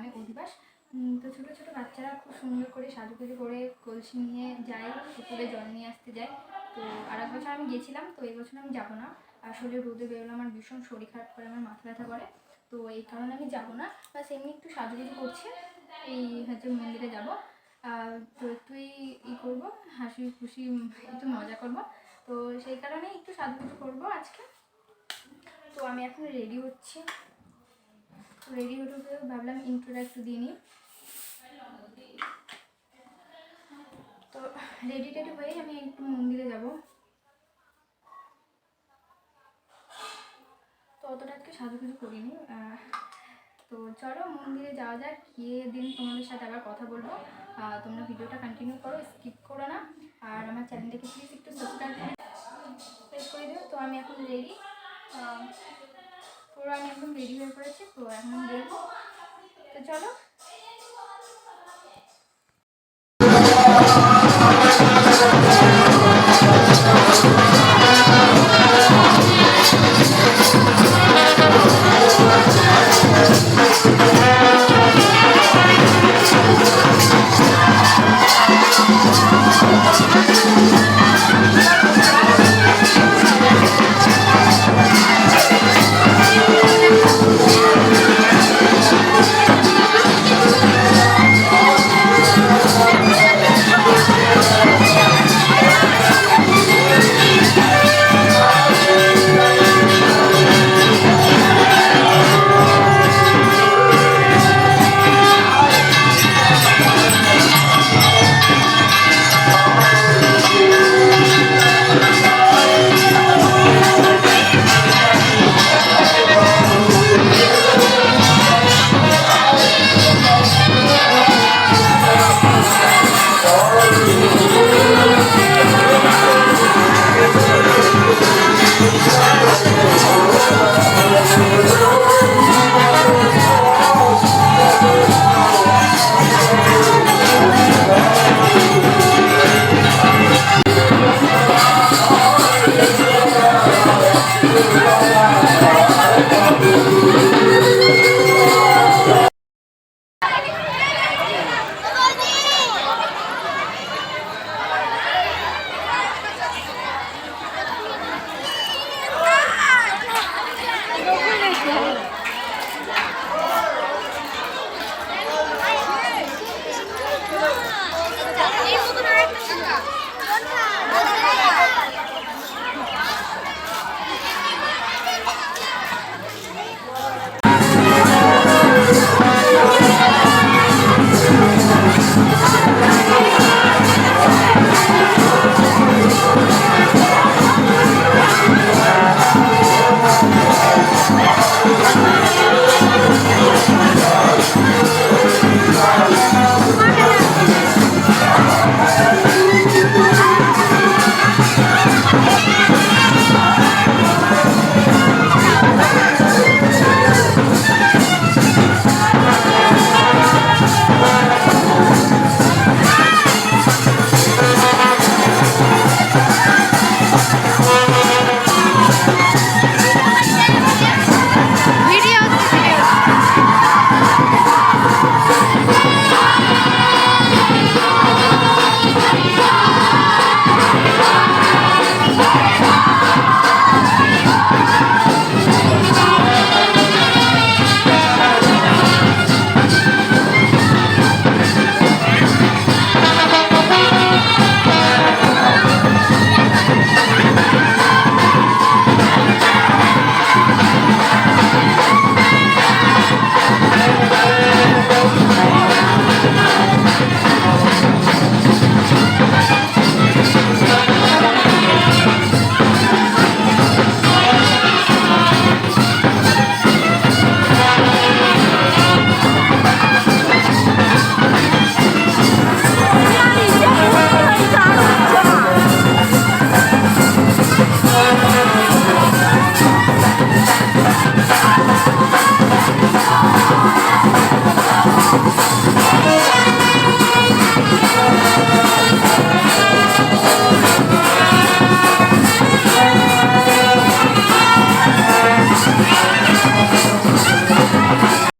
গ্রামে অধিবাস তো ছোটো ছোটো বাচ্চারা খুব সুন্দর করে সাজুগুজু করে কলসি নিয়ে যায়, পুকুরে জল নিয়ে আসতে যায়। তো আর এক বছর আমি গেছিলাম, তো এই বছর আমি যাব না। আসলে রোদে বেরোলে আমার ভীষণ শরীর খারাপ করে, আমার মাথা ব্যথা করে। তো এই কারণে আমি যাব না। বাস এমনি একটু সাজুগুজু করছি, এই হচ্ছে মন্দিরে যাব। তো একটুই ই করব, হাসি খুশি একটু মজা করব। তো সেই কারণে একটু সাজুগুজু করব আজকে। তো আমি এখন রেডি হচ্ছি। রেডি হতে হতে ভাবলাম ইন্ট্রোটা একটু দিয়ে নিই। তো রেডি টেডি হয়ে আমি একটু মন্দিরে যাব। তো অতটা আজকে সাজুগুজু করিনি তো চলো মন্দিরে যাওয়া যাক, গিয়ে দিন তোমাদের সাথে আবার কথা বলব। তোমরা ভিডিওটা কন্টিনিউ করো স্কিপ করো না। আর আমার চ্যানেলটাকে প্লিজ একটু সাবস্ক্রাইব করে দিও। তো আমি এখন রেডি পুরো একদম রেডি হয়ে পড়েছি তো এখন তো চলো